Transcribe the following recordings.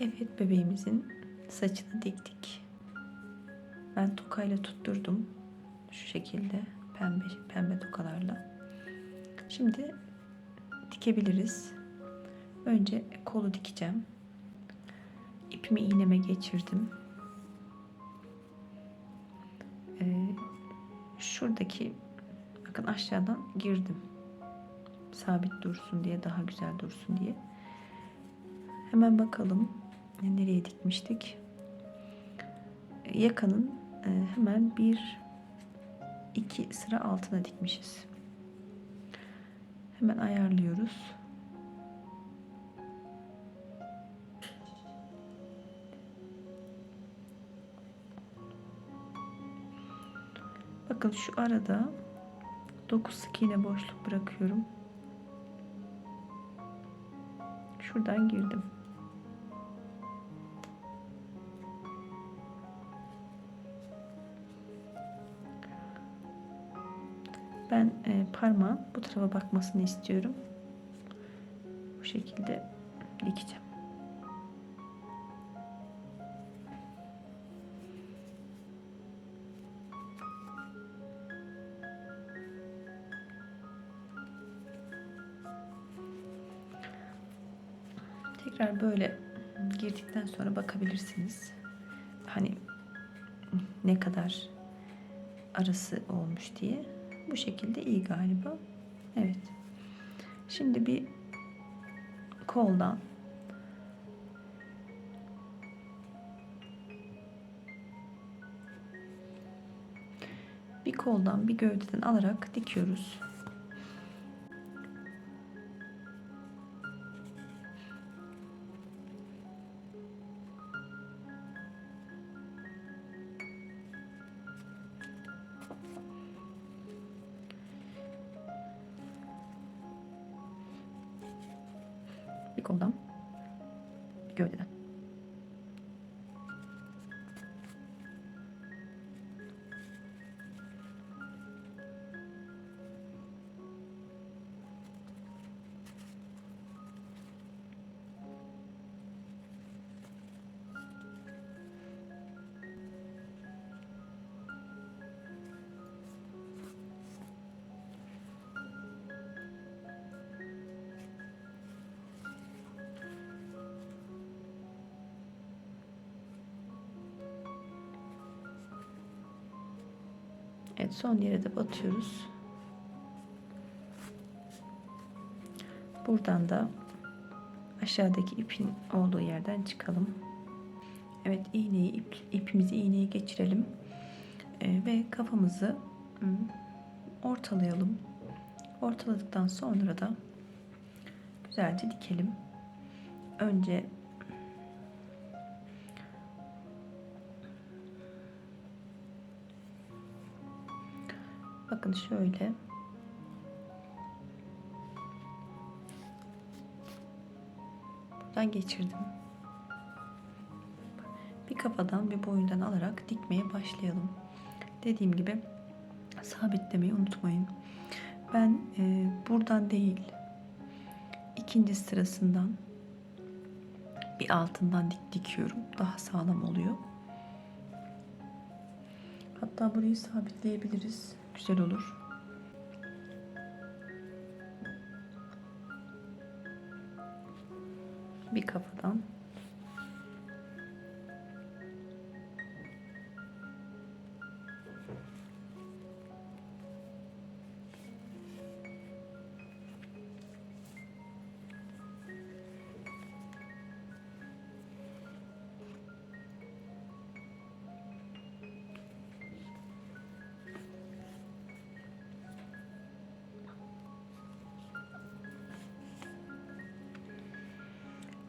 Evet bebeğimizin saçını diktik. Ben tokayla tutturdum. Şu şekilde pembe pembe tokalarla. Şimdi dikebiliriz. Önce kolu dikeceğim. İpimi iğneme geçirdim. Ee, şuradaki bakın aşağıdan girdim. Sabit dursun diye daha güzel dursun diye. Hemen bakalım nereye dikmiştik. Yakanın e, hemen bir iki sıra altına dikmişiz. Hemen ayarlıyoruz. Bakın şu arada 9 sık iğne boşluk bırakıyorum. Şuradan girdim. Ben e, parmağın bu tarafa bakmasını istiyorum. Bu şekilde dikeceğim. Tekrar böyle girdikten sonra bakabilirsiniz. Hani ne kadar arası olmuş diye. Bu şekilde iyi galiba. Evet. Şimdi bir koldan bir koldan bir gövdeden alarak dikiyoruz. Evet son yere de batıyoruz. Buradan da aşağıdaki ipin olduğu yerden çıkalım. Evet iğneyi ip, ipimizi iğneye geçirelim. Ee, ve kafamızı ortalayalım. Ortaladıktan sonra da güzelce dikelim. Önce Bakın şöyle. Buradan geçirdim. Bir kafadan bir boyundan alarak dikmeye başlayalım. Dediğim gibi sabitlemeyi unutmayın. Ben e, buradan değil ikinci sırasından bir altından dik dikiyorum. Daha sağlam oluyor. Hatta burayı sabitleyebiliriz. Güzel olur. Bir kafadan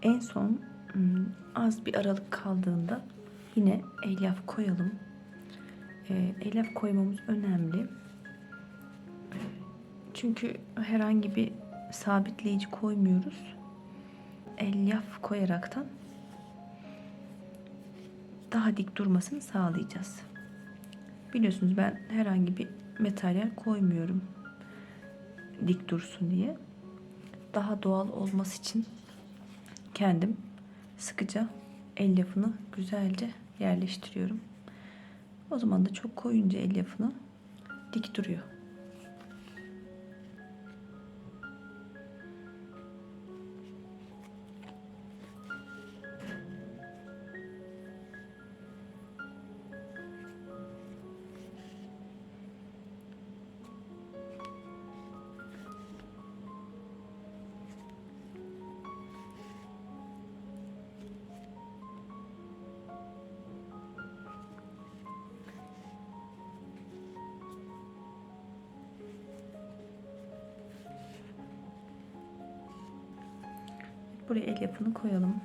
En son hmm, az bir aralık kaldığında yine elyaf koyalım. E, elyaf koymamız önemli. Çünkü herhangi bir sabitleyici koymuyoruz. Elyaf koyaraktan daha dik durmasını sağlayacağız. Biliyorsunuz ben herhangi bir materyal koymuyorum dik dursun diye. Daha doğal olması için kendim sıkıca elyafını güzelce yerleştiriyorum. O zaman da çok koyunca elyafını dik duruyor. Buraya elyafını koyalım.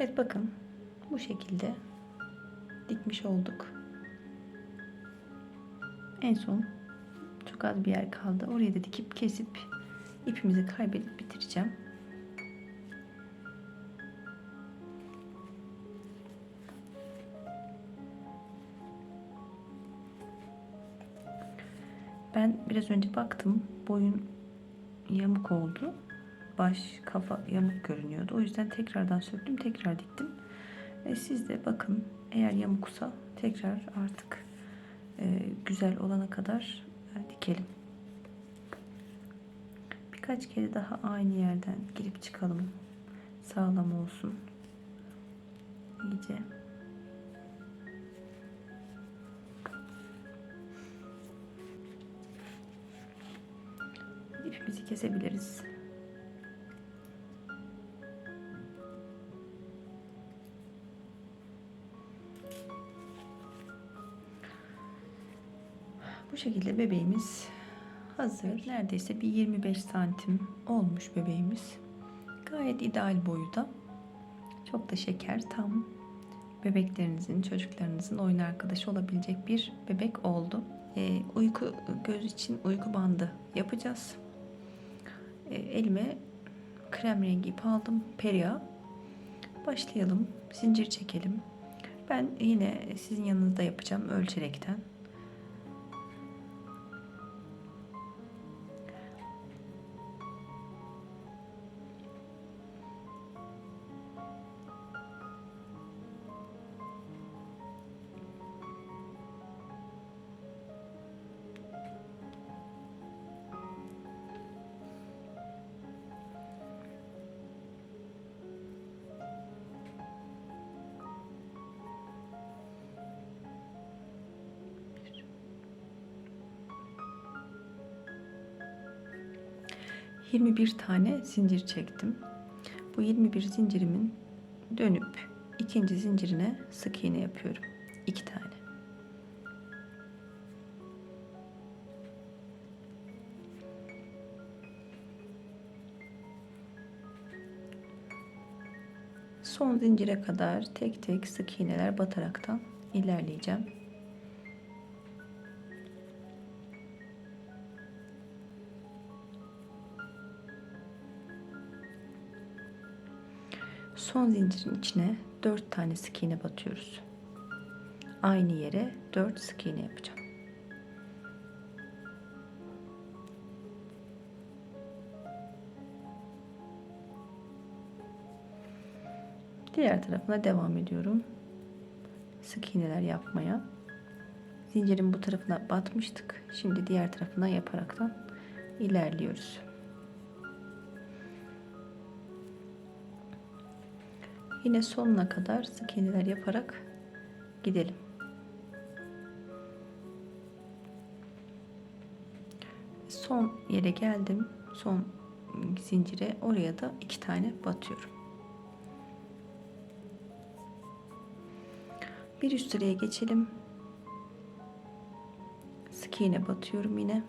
Evet bakın bu şekilde dikmiş olduk. En son çok az bir yer kaldı. Oraya da dikip kesip ipimizi kaybedip bitireceğim. Ben biraz önce baktım. Boyun yamuk oldu. Baş, kafa yamuk görünüyordu. O yüzden tekrardan söktüm. Tekrar diktim. E, siz de bakın eğer yamuksa tekrar artık e, güzel olana kadar e, dikelim. Birkaç kere daha aynı yerden girip çıkalım. Sağlam olsun. İyice. ipimizi kesebiliriz. Bu şekilde bebeğimiz hazır. Neredeyse bir 25 santim olmuş bebeğimiz. Gayet ideal boyuda. Çok da şeker tam bebeklerinizin, çocuklarınızın oyun arkadaşı olabilecek bir bebek oldu. E, uyku göz için uyku bandı yapacağız. E, elime krem rengi ip aldım. Peria. Başlayalım. Zincir çekelim. Ben yine sizin yanınızda yapacağım ölçerekten. Yirmi bir tane zincir çektim. Bu 21 zincirimin dönüp ikinci zincirine sık iğne yapıyorum. İki tane. Son zincire kadar tek tek sık iğneler bataraktan ilerleyeceğim. Son zincirin içine 4 tane sık iğne batıyoruz. Aynı yere 4 sık iğne yapacağım. Diğer tarafına devam ediyorum. Sık iğneler yapmaya. Zincirin bu tarafına batmıştık. Şimdi diğer tarafına yaparaktan ilerliyoruz. Yine sonuna kadar sık iğneler yaparak gidelim. Son yere geldim. Son zincire oraya da iki tane batıyorum. Bir üst sıraya geçelim. Sık iğne batıyorum yine.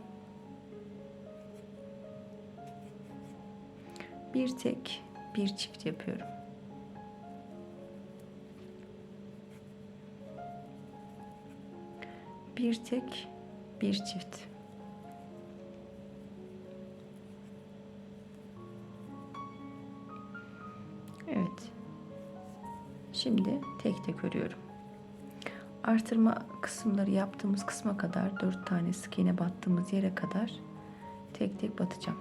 Bir tek bir çift yapıyorum. Bir tek bir çift. Evet. Şimdi tek tek örüyorum. Artırma kısımları yaptığımız kısma kadar 4 tane sık iğne battığımız yere kadar tek tek batacağım.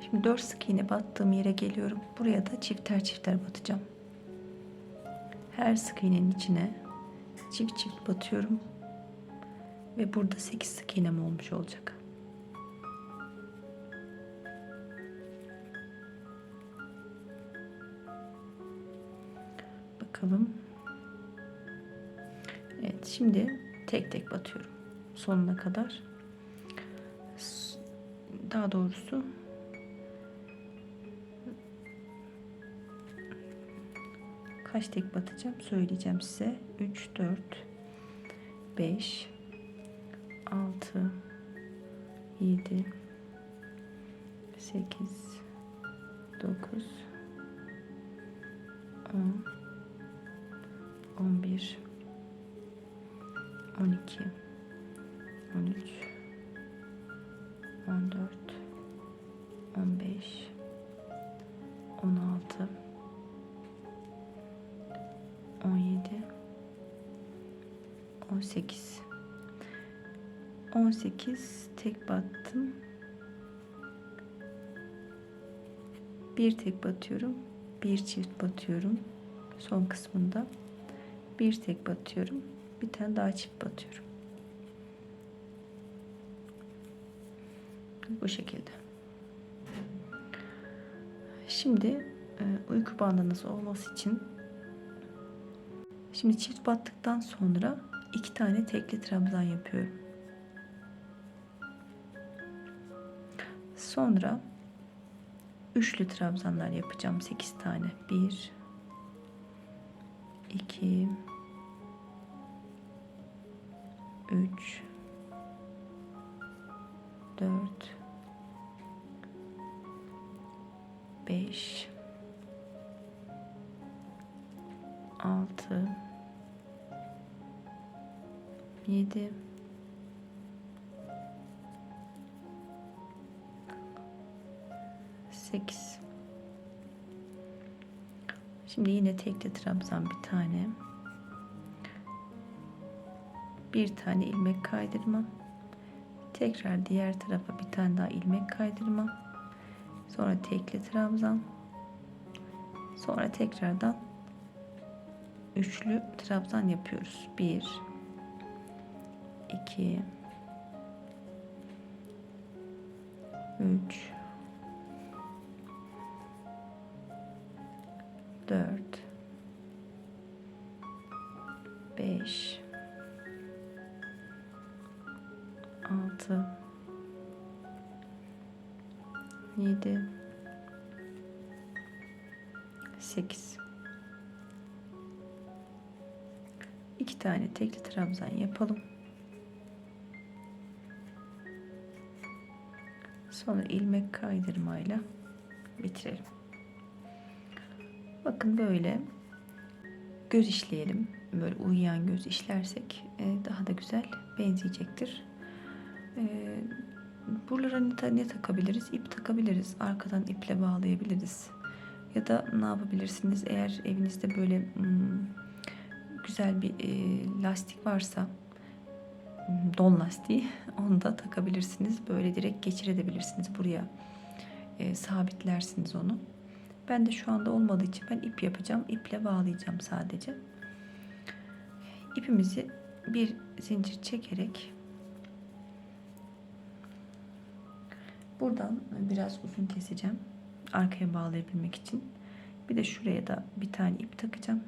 Şimdi 4 sık iğne battığım yere geliyorum. Buraya da çifter çifter batacağım. Her sık iğnenin içine çift çift batıyorum. Ve burada 8 sık iğnem olmuş olacak. Bakalım. Evet şimdi tek tek batıyorum. Sonuna kadar. Daha doğrusu kaç tek batacağım söyleyeceğim size. 3 4 5 6 7 8 9 10 11 12 13 18 tek battım. Bir tek batıyorum bir çift batıyorum son kısmında. Bir tek batıyorum bir tane daha çift batıyorum. Bu şekilde. Şimdi e, uyku bandınız olması için şimdi çift battıktan sonra iki tane tekli trabzan yapıyorum sonra üçlü trabzanlar yapacağım. 8 tane. 1 2 3 4 5 6 7 8 Şimdi yine tekli trabzan bir tane. Bir tane ilmek kaydırma. Tekrar diğer tarafa bir tane daha ilmek kaydırma. Sonra tekli trabzan. Sonra tekrardan üçlü trabzan yapıyoruz. 1 2 3 trabzan yapalım. Sonra ilmek kaydırmayla bitirelim. Bakın böyle göz işleyelim. Böyle uyuyan göz işlersek e, daha da güzel benzeyecektir. E, buralara ne, takabiliriz? İp takabiliriz. Arkadan iple bağlayabiliriz. Ya da ne yapabilirsiniz? Eğer evinizde böyle güzel bir e, lastik varsa hmm, don lastiği onu da takabilirsiniz. Böyle direkt geçirebilirsiniz buraya e, sabitlersiniz onu. Ben de şu anda olmadığı için ben ip yapacağım. İple bağlayacağım sadece. İpimizi bir zincir çekerek buradan biraz uzun keseceğim. Arkaya bağlayabilmek için. Bir de şuraya da bir tane ip takacağım.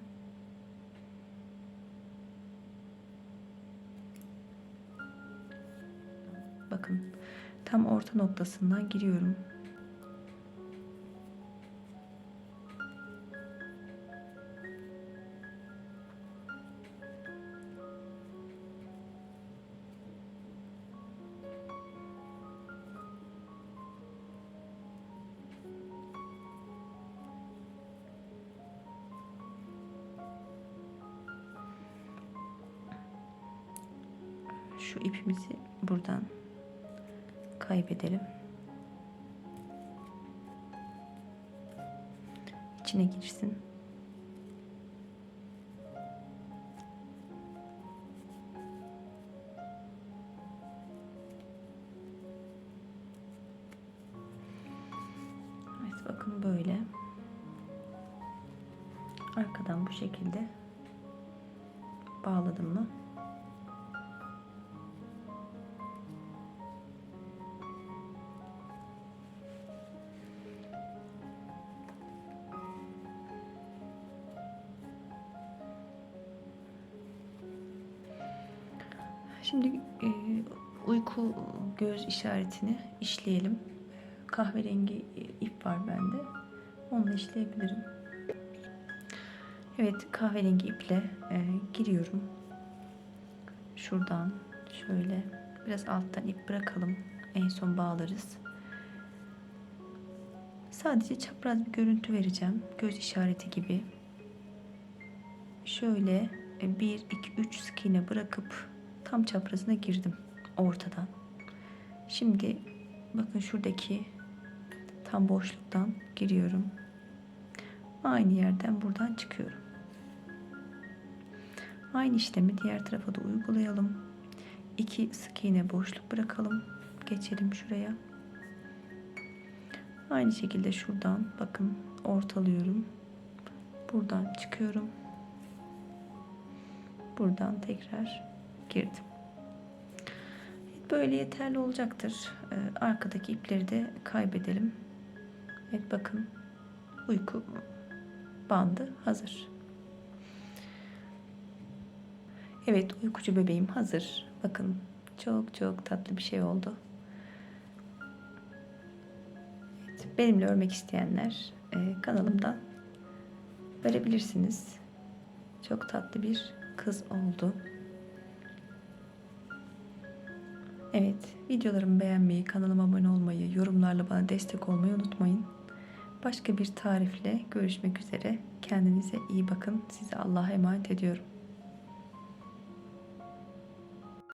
Bakın tam orta noktasından giriyorum. Şu ipimizi buradan kaybedelim. İçine girsin. Evet bakın böyle. Arkadan bu şekilde bağladım mı? Uyku göz işaretini işleyelim. Kahverengi ip var bende. Onunla işleyebilirim. Evet kahverengi iple e, giriyorum. Şuradan şöyle biraz alttan ip bırakalım. En son bağlarız. Sadece çapraz bir görüntü vereceğim. Göz işareti gibi. Şöyle 1 2 3 sık iğne bırakıp tam çaprazına girdim ortadan. Şimdi bakın şuradaki tam boşluktan giriyorum. Aynı yerden buradan çıkıyorum. Aynı işlemi diğer tarafa da uygulayalım. 2 sık iğne boşluk bırakalım. Geçelim şuraya. Aynı şekilde şuradan bakın ortalıyorum. Buradan çıkıyorum. Buradan tekrar girdim. Böyle yeterli olacaktır. Ee, arkadaki ipleri de kaybedelim. Evet bakın uyku bandı hazır. Evet uykucu bebeğim hazır. Bakın çok çok tatlı bir şey oldu. Evet, benimle örmek isteyenler e, kanalımdan verebilirsiniz. Çok tatlı bir kız oldu. Evet, videolarımı beğenmeyi, kanalıma abone olmayı, yorumlarla bana destek olmayı unutmayın. Başka bir tarifle görüşmek üzere. Kendinize iyi bakın. Size Allah'a emanet ediyorum.